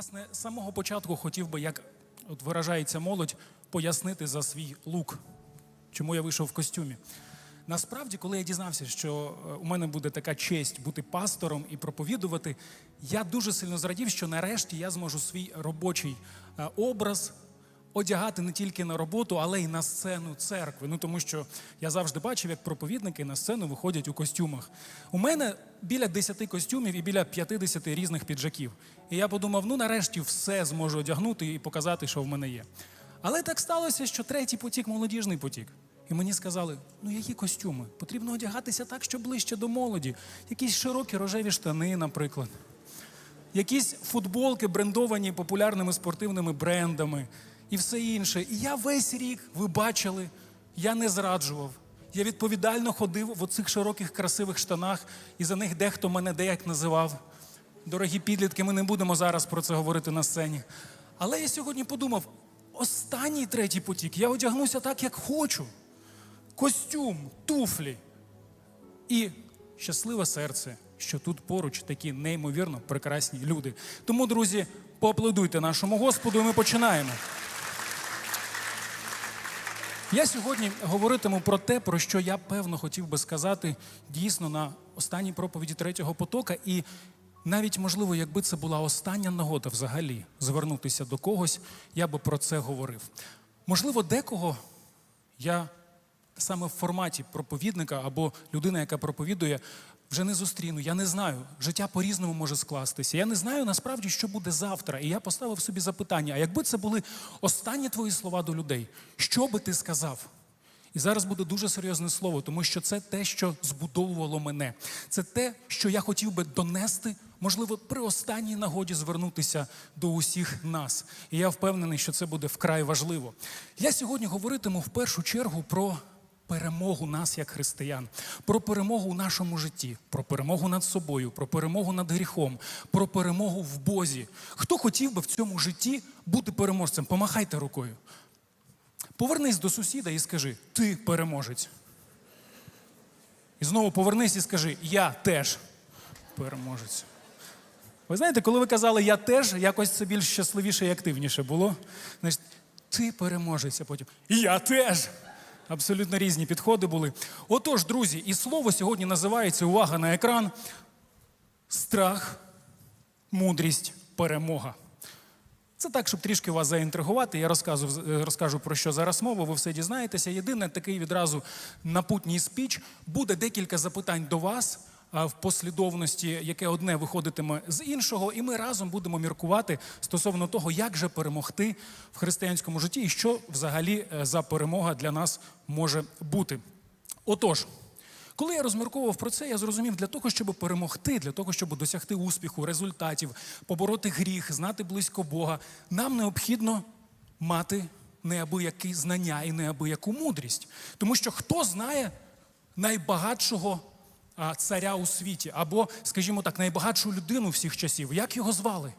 Власне, з самого початку хотів би, як от виражається молодь, пояснити за свій лук, чому я вийшов в костюмі. Насправді, коли я дізнався, що е, у мене буде така честь бути пастором і проповідувати, я дуже сильно зрадів, що нарешті я зможу свій робочий е, образ одягати не тільки на роботу, але й на сцену церкви. Ну тому що я завжди бачив, як проповідники на сцену виходять у костюмах. У мене біля 10 костюмів і біля 50 різних піджаків. І я подумав, ну нарешті все зможу одягнути і показати, що в мене є. Але так сталося, що третій потік молодіжний потік. І мені сказали: ну які костюми? Потрібно одягатися так, щоб ближче до молоді. Якісь широкі рожеві штани, наприклад. Якісь футболки брендовані популярними спортивними брендами і все інше. І я весь рік, ви бачили, я не зраджував. Я відповідально ходив в оцих широких красивих штанах, і за них дехто мене деяк називав. Дорогі підлітки, ми не будемо зараз про це говорити на сцені. Але я сьогодні подумав: останній третій потік я одягнуся так, як хочу. Костюм, туфлі і щасливе серце, що тут поруч такі неймовірно прекрасні люди. Тому, друзі, поаплодуйте нашому Господу, і ми починаємо. Я сьогодні говоритиму про те, про що я певно хотів би сказати дійсно на останній проповіді третього потока. І навіть, можливо, якби це була остання нагода взагалі звернутися до когось, я би про це говорив. Можливо, декого я саме в форматі проповідника або людина, яка проповідує, вже не зустріну. Я не знаю. Життя по-різному може скластися. Я не знаю насправді, що буде завтра. І я поставив собі запитання: а якби це були останні твої слова до людей, що би ти сказав? І зараз буде дуже серйозне слово, тому що це те, що збудовувало мене. Це те, що я хотів би донести, можливо, при останній нагоді звернутися до усіх нас. І я впевнений, що це буде вкрай важливо. Я сьогодні говоритиму в першу чергу про перемогу нас як християн, про перемогу у нашому житті, про перемогу над собою, про перемогу над гріхом, про перемогу в Бозі. Хто хотів би в цьому житті бути переможцем? Помахайте рукою. Повернись до сусіда і скажи: ти переможець. І знову повернись і скажи, я теж переможець. Ви знаєте, коли ви казали я теж, якось це більш щасливіше і активніше було. Значить, ти переможець, а потім я теж. Абсолютно різні підходи були. Отож, друзі, і слово сьогодні називається увага на екран. Страх, мудрість, перемога. Це так, щоб трішки вас заінтригувати. Я розкажу, розкажу про що зараз мова, ви все дізнаєтеся. Єдине, такий відразу напутній спіч. Буде декілька запитань до вас в послідовності, яке одне виходитиме з іншого, і ми разом будемо міркувати стосовно того, як же перемогти в християнському житті і що взагалі е, за перемога для нас може бути. Отож. Коли я розмірковував про це, я зрозумів, для того, щоб перемогти, для того, щоб досягти успіху, результатів, побороти гріх, знати близько Бога, нам необхідно мати неабиякі знання і неабияку мудрість. Тому що хто знає найбагатшого царя у світі, або, скажімо так, найбагатшу людину всіх часів, як його звали?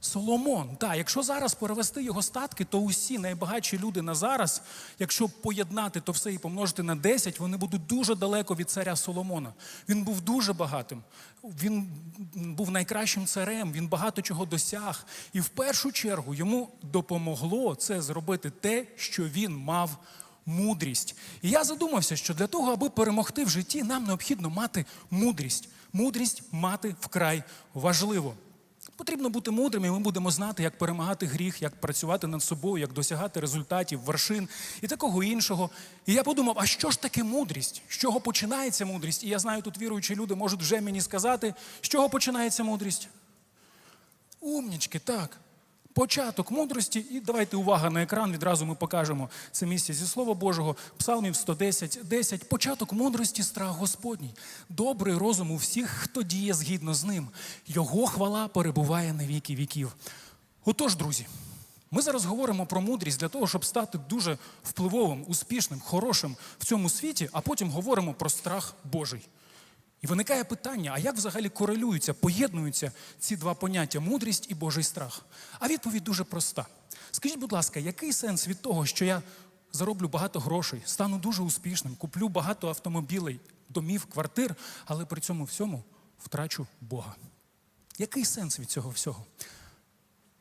Соломон, так, якщо зараз перевести його статки, то усі найбагатші люди на зараз, якщо поєднати то все і помножити на 10, вони будуть дуже далеко від царя Соломона. Він був дуже багатим, він був найкращим царем, він багато чого досяг. І в першу чергу йому допомогло це зробити те, що він мав мудрість. І я задумався, що для того, аби перемогти в житті, нам необхідно мати мудрість. Мудрість мати вкрай важливо. Потрібно бути мудрим, і ми будемо знати, як перемагати гріх, як працювати над собою, як досягати результатів, вершин і такого іншого. І я подумав, а що ж таке мудрість? З чого починається мудрість? І я знаю, тут віруючі люди можуть вже мені сказати, з чого починається мудрість? Умнічки, так. Початок мудрості, і давайте увага на екран. Відразу ми покажемо це місце зі Слова Божого, Псалмів 110, 10. Початок мудрості страх Господній. Добрий розум у всіх, хто діє згідно з ним. Його хвала перебуває на віки віків. Отож, друзі, ми зараз говоримо про мудрість для того, щоб стати дуже впливовим, успішним, хорошим в цьому світі, а потім говоримо про страх Божий. І виникає питання: а як взагалі корелюються, поєднуються ці два поняття мудрість і Божий страх? А відповідь дуже проста. Скажіть, будь ласка, який сенс від того, що я зароблю багато грошей, стану дуже успішним, куплю багато автомобілей, домів, квартир, але при цьому всьому втрачу Бога? Який сенс від цього всього?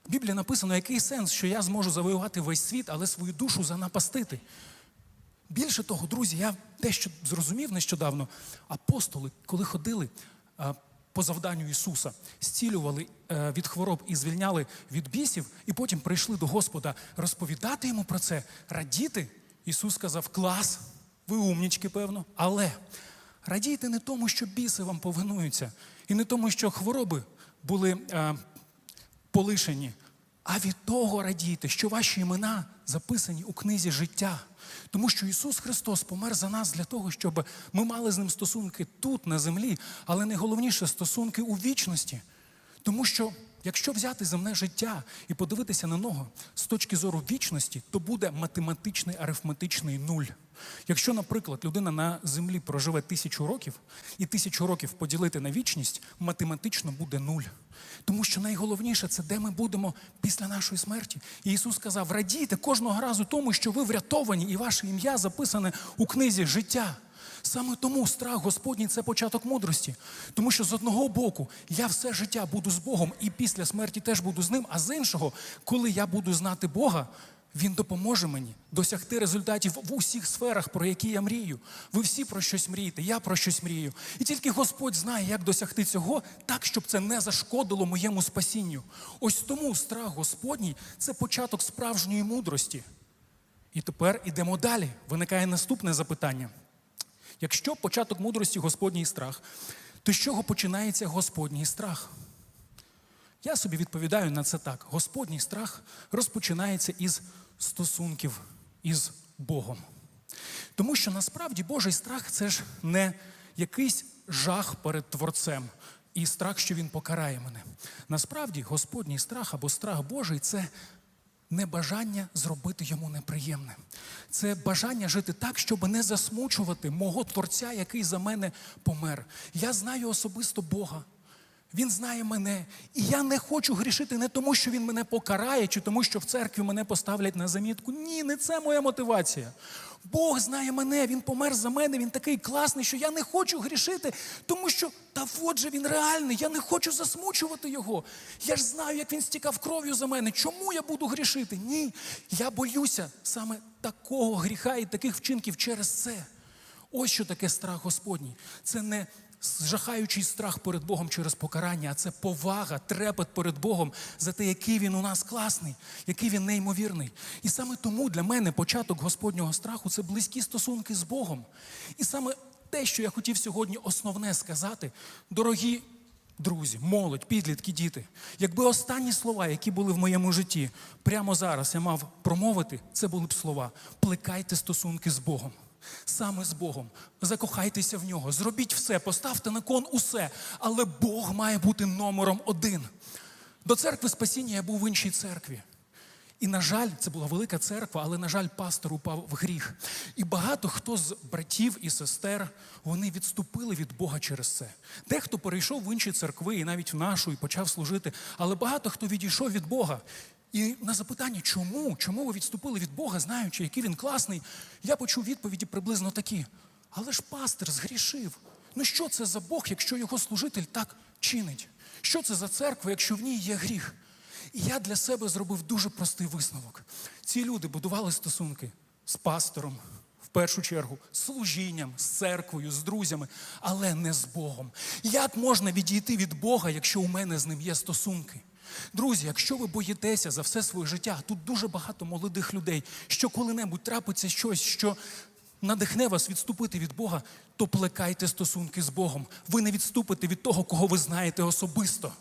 В Біблії написано, який сенс, що я зможу завоювати весь світ, але свою душу занапастити. Більше того, друзі, я дещо зрозумів нещодавно. Апостоли, коли ходили по завданню Ісуса, зцілювали е, від хвороб і звільняли від бісів, і потім прийшли до Господа розповідати йому про це, радіти. Ісус сказав: клас, ви умнічки, певно, але радійте не тому, що біси вам повинуються, і не тому, що хвороби були е, полишені, а від того радійте, що ваші імена записані у книзі життя. Тому що Ісус Христос помер за нас для того, щоб ми мали з ним стосунки тут, на землі, але найголовніше стосунки у вічності. Тому що якщо взяти земне життя і подивитися на нього з точки зору вічності, то буде математичний арифметичний нуль. Якщо, наприклад, людина на землі проживе тисячу років, і тисячу років поділити на вічність, математично буде нуль. Тому що найголовніше це де ми будемо після нашої смерті. І Ісус сказав: радійте кожного разу тому, що ви врятовані, і ваше ім'я записане у книзі життя. Саме тому страх Господній це початок мудрості. Тому що з одного боку я все життя буду з Богом і після смерті теж буду з ним, а з іншого, коли я буду знати Бога, Він допоможе мені досягти результатів в усіх сферах, про які я мрію. Ви всі про щось мрієте, я про щось мрію. І тільки Господь знає, як досягти цього так, щоб це не зашкодило моєму спасінню. Ось тому страх Господній це початок справжньої мудрості. І тепер ідемо далі. Виникає наступне запитання. Якщо початок мудрості Господній страх, то з чого починається Господній страх? Я собі відповідаю на це так: Господній страх розпочинається із стосунків із Богом. Тому що насправді Божий страх це ж не якийсь жах перед Творцем і страх, що Він покарає мене. Насправді, Господній страх або страх Божий це небажання зробити йому неприємне. Це бажання жити так, щоб не засмучувати мого Творця, який за мене помер. Я знаю особисто Бога. Він знає мене, і я не хочу грішити не тому, що він мене покарає, чи тому, що в церкві мене поставлять на замітку. Ні, не це моя мотивація. Бог знає мене, він помер за мене, він такий класний, що я не хочу грішити, тому що та от же він реальний, я не хочу засмучувати його. Я ж знаю, як він стікав кров'ю за мене. Чому я буду грішити? Ні. Я боюся саме такого гріха і таких вчинків через це. Ось що таке страх Господній. Це не жахаючий страх перед Богом через покарання, а це повага, трепет перед Богом за те, який він у нас класний, який він неймовірний. І саме тому для мене початок Господнього страху це близькі стосунки з Богом. І саме те, що я хотів сьогодні основне сказати, дорогі. Друзі, молодь, підлітки, діти. Якби останні слова, які були в моєму житті, прямо зараз я мав промовити, це були б слова: плекайте стосунки з Богом саме з Богом. Закохайтеся в нього, зробіть все, поставте на кон усе. Але Бог має бути номером один. До церкви спасіння я був в іншій церкві. І, на жаль, це була велика церква, але, на жаль, пастор упав в гріх. І багато хто з братів і сестер вони відступили від Бога через це. Дехто перейшов в інші церкви, і навіть в нашу, і почав служити. Але багато хто відійшов від Бога. І на запитання, чому? Чому ви відступили від Бога, знаючи, який він класний, я почув відповіді приблизно такі. Але ж пастир згрішив. Ну що це за Бог, якщо його служитель так чинить? Що це за церква, якщо в ній є гріх? І я для себе зробив дуже простий висновок. Ці люди будували стосунки з пастором, в першу чергу, з служінням, з церквою, з друзями, але не з Богом. Як можна відійти від Бога, якщо у мене з ним є стосунки? Друзі, якщо ви боїтеся за все своє життя, тут дуже багато молодих людей, що коли-небудь трапиться щось, що надихне вас відступити від Бога, то плекайте стосунки з Богом. Ви не відступите від того, кого ви знаєте особисто.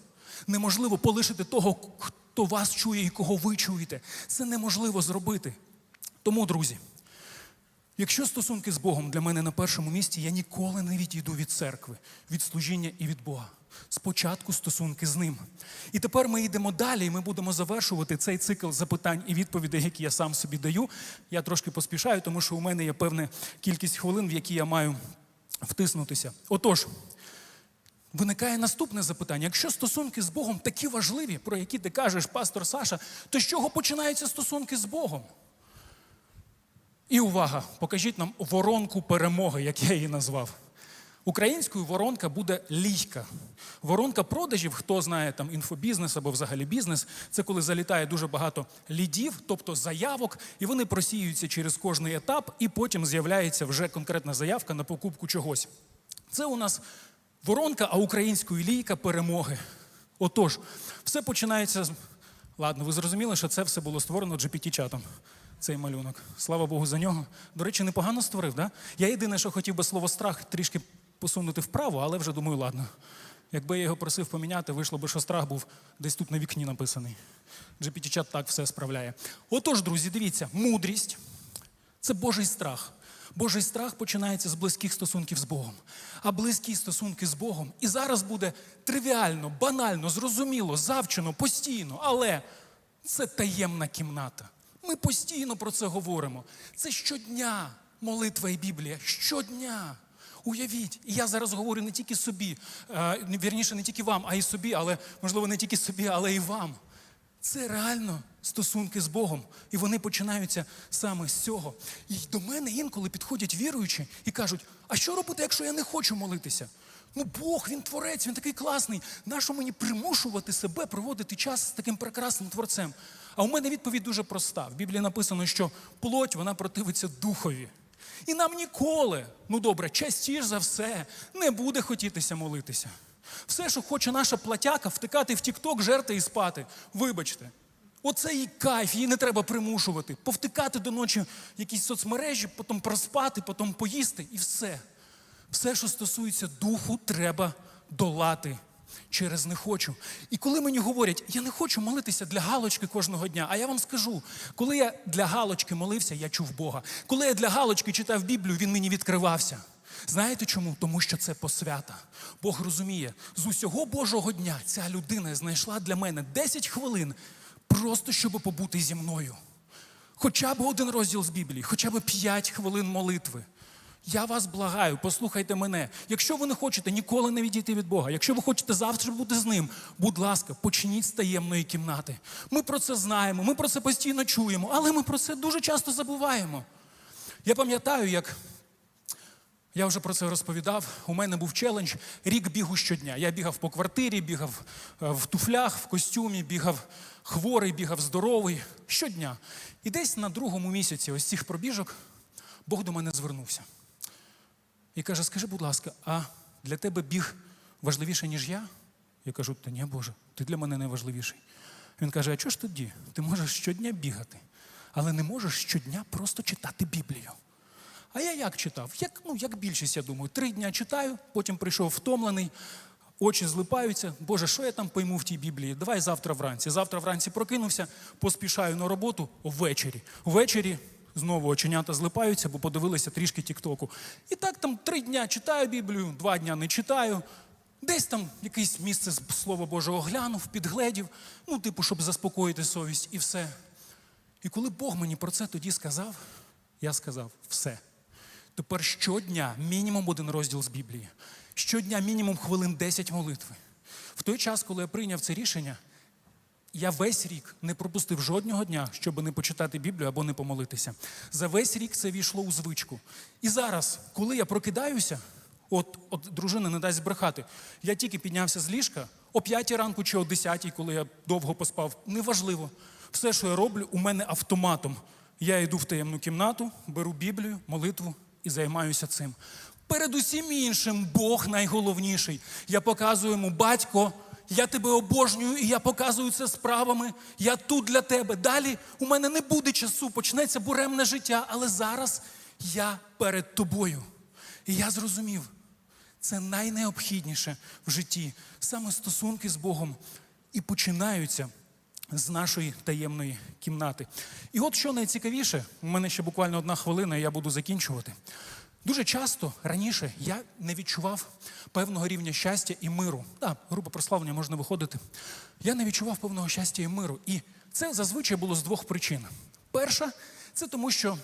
Неможливо полишити того, хто вас чує і кого ви чуєте. Це неможливо зробити. Тому, друзі, якщо стосунки з Богом для мене на першому місці, я ніколи не відійду від церкви, від служіння і від Бога. Спочатку стосунки з ним. І тепер ми йдемо далі, і ми будемо завершувати цей цикл запитань і відповідей, які я сам собі даю. Я трошки поспішаю, тому що у мене є певна кількість хвилин, в які я маю втиснутися. Отож, виникає наступне запитання: якщо стосунки з Богом такі важливі, про які ти кажеш, пастор Саша, то з чого починаються стосунки з Богом? І увага, покажіть нам воронку перемоги, як я її назвав. Українською воронка буде лійка. Воронка продажів, хто знає там інфобізнес або взагалі бізнес, це коли залітає дуже багато лідів, тобто заявок, і вони просіюються через кожний етап, і потім з'являється вже конкретна заявка на покупку чогось. Це у нас воронка, а українською лійка перемоги. Отож, все починається з. Ладно, ви зрозуміли, що це все було створено GPT-чатом, цей малюнок. Слава Богу, за нього. До речі, непогано створив, да? Я єдине, що хотів би слово страх трішки посунути вправо, але вже думаю, ладно. Якби я його просив поміняти, вийшло би, що страх був десь тут на вікні написаний. GPT-чат так все справляє. Отож, друзі, дивіться, мудрість це Божий страх. Божий страх починається з близьких стосунків з Богом. А близькі стосунки з Богом і зараз буде тривіально, банально, зрозуміло, завчено, постійно, але це таємна кімната. Ми постійно про це говоримо. Це щодня молитва і Біблія. Щодня. Уявіть, і я зараз говорю не тільки собі, е, вірніше, не тільки вам, а й собі, але можливо не тільки собі, але і вам. Це реально стосунки з Богом, і вони починаються саме з цього. І до мене інколи підходять віруючі і кажуть: а що робити, якщо я не хочу молитися? Ну, Бог, він творець, він такий класний. Нащо мені примушувати себе проводити час з таким прекрасним творцем? А у мене відповідь дуже проста. В Біблії написано, що плоть вона противиться духові. І нам ніколи, ну добре, частіше за все, не буде хотітися молитися. Все, що хоче наша платяка, втикати в тік-ток, жерти і спати. Вибачте. Оце їй кайф, її не треба примушувати. Повтикати до ночі якісь соцмережі, потім проспати, потім поїсти і все. Все, що стосується духу, треба долати через не хочу. І коли мені говорять, я не хочу молитися для галочки кожного дня, а я вам скажу, коли я для галочки молився, я чув Бога. Коли я для галочки читав Біблію, він мені відкривався. Знаєте чому? Тому що це посвята. Бог розуміє, з усього Божого дня ця людина знайшла для мене 10 хвилин, просто щоб побути зі мною. Хоча б один розділ з Біблії, хоча б 5 хвилин молитви. Я вас благаю, послухайте мене. Якщо ви не хочете ніколи не відійти від Бога, якщо ви хочете завтра бути з ним, будь ласка, почніть з таємної кімнати. Ми про це знаємо, ми про це постійно чуємо, але ми про це дуже часто забуваємо. Я пам'ятаю, як я вже про це розповідав. У мене був челендж рік бігу щодня. Я бігав по квартирі, бігав е, в туфлях, в костюмі, бігав хворий, бігав здоровий щодня. І десь на другому місяці ось цих пробіжок Бог до мене звернувся. І каже: Скажи, будь ласка, а для тебе біг важливіше, ніж я? Я кажу, та ні, Боже, ти для мене найважливіший. Він каже: А чого ж тоді? Ти можеш щодня бігати, але не можеш щодня просто читати Біблію. А я як читав? Як, ну, як більшість, я думаю, три дня читаю, потім прийшов втомлений, очі злипаються. Боже, що я там пойму в тій Біблії? Давай завтра вранці. Завтра вранці прокинувся, поспішаю на роботу ввечері. Ввечері знову оченята злипаються, бо подивилися трішки Тіктоку. І так там три дня читаю Біблію, два дня не читаю. Десь там якесь місце з Слова Божого глянув, підгледів, ну, типу, щоб заспокоїти совість і все. І коли Бог мені про це тоді сказав, я сказав все. Тепер щодня мінімум один розділ з Біблії. Щодня мінімум хвилин 10 молитви. В той час, коли я прийняв це рішення, я весь рік не пропустив жодного дня, щоб не почитати Біблію або не помолитися. За весь рік це війшло у звичку. І зараз, коли я прокидаюся, от, от дружина не дасть збрехати, я тільки піднявся з ліжка о 5 ранку чи о 10, коли я довго поспав, неважливо. Все, що я роблю, у мене автоматом. Я йду в таємну кімнату, беру Біблію, молитву і займаюся цим. Перед усім іншим Бог найголовніший. Я показую йому, батько, я тебе обожнюю, і я показую це справами. Я тут для тебе. Далі у мене не буде часу, почнеться буремне життя, але зараз я перед тобою. І я зрозумів, це найнеобхідніше в житті. Саме стосунки з Богом і починаються з нашої таємної кімнати. І от що найцікавіше, у мене ще буквально одна хвилина, і я буду закінчувати. Дуже часто раніше я не відчував певного рівня щастя і миру. Так, група прославлення можна виходити. Я не відчував певного щастя і миру. І це зазвичай було з двох причин. Перша це тому, що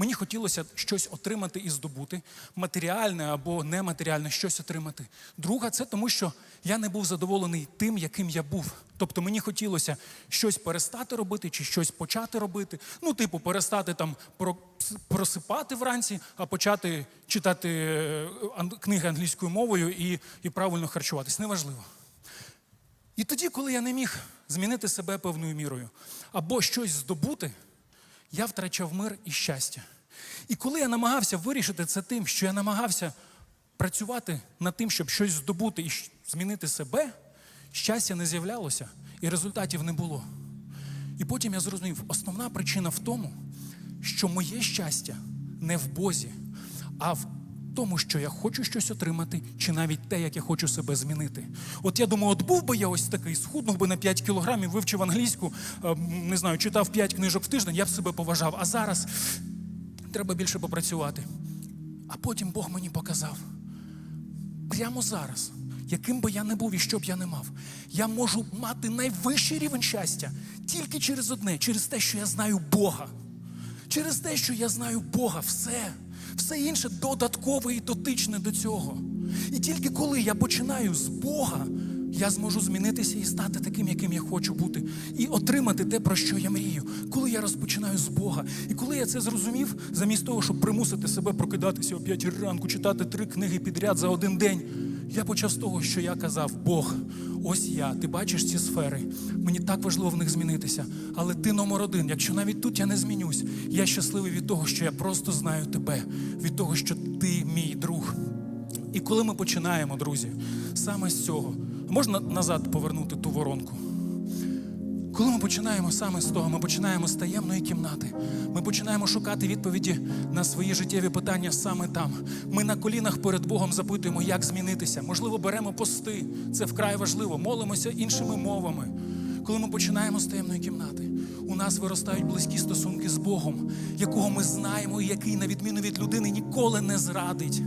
Мені хотілося щось отримати і здобути, матеріальне або нематеріальне щось отримати. Друга це тому, що я не був задоволений тим, яким я був. Тобто мені хотілося щось перестати робити чи щось почати робити. Ну, типу, перестати там про просипати вранці, а почати читати е, книги англійською мовою і, і правильно харчуватись. Неважливо. І тоді, коли я не міг змінити себе певною мірою або щось здобути, я втрачав мир і щастя. І коли я намагався вирішити це тим, що я намагався працювати над тим, щоб щось здобути і змінити себе, щастя не з'являлося і результатів не було. І потім я зрозумів, основна причина в тому, що моє щастя не в Бозі, а в тому, що я хочу щось отримати, чи навіть те, як я хочу себе змінити. От я думаю, от був би я ось такий, схуднув би на 5 кілограмів, вивчив англійську, е, не знаю, читав 5 книжок в тиждень, я б себе поважав. А зараз треба більше попрацювати. А потім Бог мені показав, прямо зараз, яким би я не був і що б я не мав, я можу мати найвищий рівень щастя тільки через одне, через те, що я знаю Бога. Через те, що я знаю Бога, все, все інше додаткове і дотичне до цього. І тільки коли я починаю з Бога, я зможу змінитися і стати таким, яким я хочу бути, і отримати те, про що я мрію. Коли я розпочинаю з Бога. І коли я це зрозумів, замість того, щоб примусити себе прокидатися о п'ятій ранку, читати три книги підряд за один день, я почав з того, що я казав: Бог, ось я, ти бачиш ці сфери. Мені так важливо в них змінитися. Але ти номер один. Якщо навіть тут я не змінюсь, я щасливий від того, що я просто знаю тебе, від того, що ти мій друг. І коли ми починаємо, друзі, саме з цього, можна назад повернути ту воронку. Коли ми починаємо саме з того, ми починаємо з таємної кімнати. Ми починаємо шукати відповіді на свої життєві питання саме там. Ми на колінах перед Богом запитуємо, як змінитися. Можливо, беремо пости. Це вкрай важливо. Молимося іншими мовами. Коли ми починаємо з таємної кімнати, у нас виростають близькі стосунки з Богом, якого ми знаємо і який, на відміну від людини, ніколи не зрадить.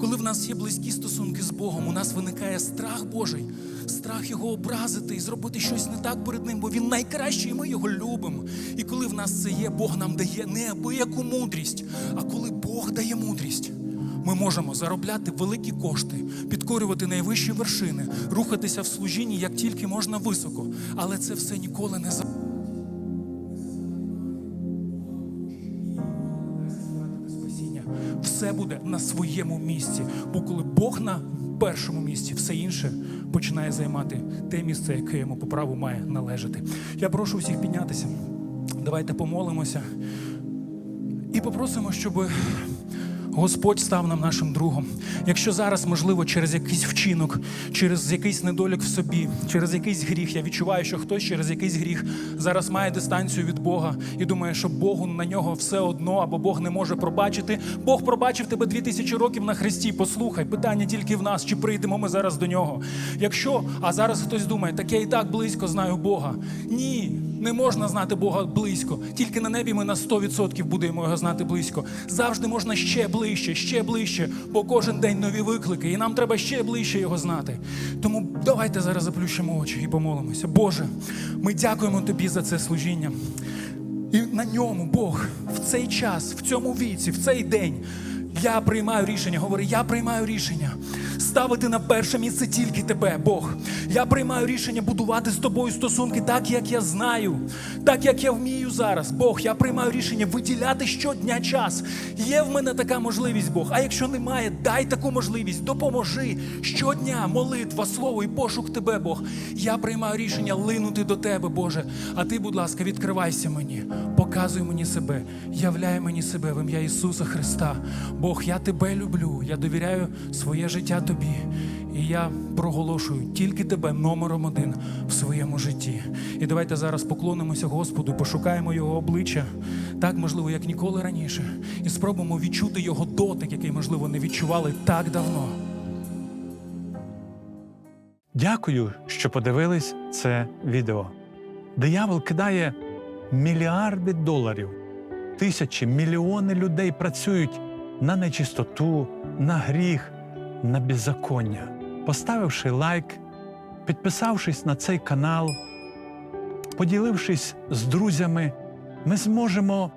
Коли в нас є близькі стосунки з Богом, у нас виникає страх Божий, страх його образити і зробити щось не так перед ним, бо він найкращий, і ми його любимо. І коли в нас це є, Бог нам дає неабияку мудрість. А коли Бог дає мудрість, ми можемо заробляти великі кошти, підкорювати найвищі вершини, рухатися в служінні як тільки можна високо. Але це все ніколи не за. Все буде на своєму місці. Бо коли Бог на першому місці, все інше починає займати те місце, яке йому по праву має належати. Я прошу всіх піднятися. Давайте помолимося і попросимо, щоб Господь став нам нашим другом. Якщо зараз, можливо, через якийсь вчинок, через якийсь недолік в собі, через якийсь гріх, я відчуваю, що хтось через якийсь гріх зараз має дистанцію від Бога і думає, що Богу на нього все одно, або Бог не може пробачити. Бог пробачив тебе дві тисячі років на хресті. Послухай, питання тільки в нас, чи прийдемо ми зараз до нього. Якщо, а зараз хтось думає, так я і так близько знаю Бога. Ні. Не можна знати Бога близько. Тільки на небі ми на 100% будемо його знати близько. Завжди можна ще ближче, ще ближче, бо кожен день нові виклики, і нам треба ще ближче його знати. Тому давайте зараз заплющимо очі і помолимося. Боже, ми дякуємо Тобі за це служіння. І на ньому Бог в цей час, в цьому віці, в цей день. Я приймаю рішення, говори, я приймаю рішення ставити на перше місце тільки тебе, Бог. Я приймаю рішення будувати з тобою стосунки так, як я знаю, так як я вмію зараз. Бог, я приймаю рішення виділяти щодня час. Є в мене така можливість, Бог. А якщо немає, дай таку можливість, допоможи щодня молитва, слово і пошук тебе, Бог. Я приймаю рішення линути до тебе, Боже. А ти, будь ласка, відкривайся мені, показуй мені себе, являй мені себе в ім'я Ісуса Христа. Бог, я тебе люблю, я довіряю своє життя тобі. І я проголошую тільки тебе номером один в своєму житті. І давайте зараз поклонимося Господу, пошукаємо його обличчя, так можливо, як ніколи раніше, і спробуємо відчути його дотик, який, можливо, не відчували так давно. Дякую, що подивились це відео. Диявол кидає мільярди доларів. Тисячі, мільйони людей працюють на нечистоту, на гріх, на беззаконня. Поставивши лайк, підписавшись на цей канал, поділившись з друзями, ми зможемо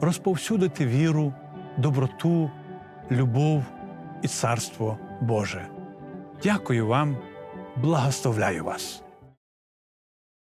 розповсюдити віру, доброту, любов і царство Боже. Дякую вам, благословляю вас.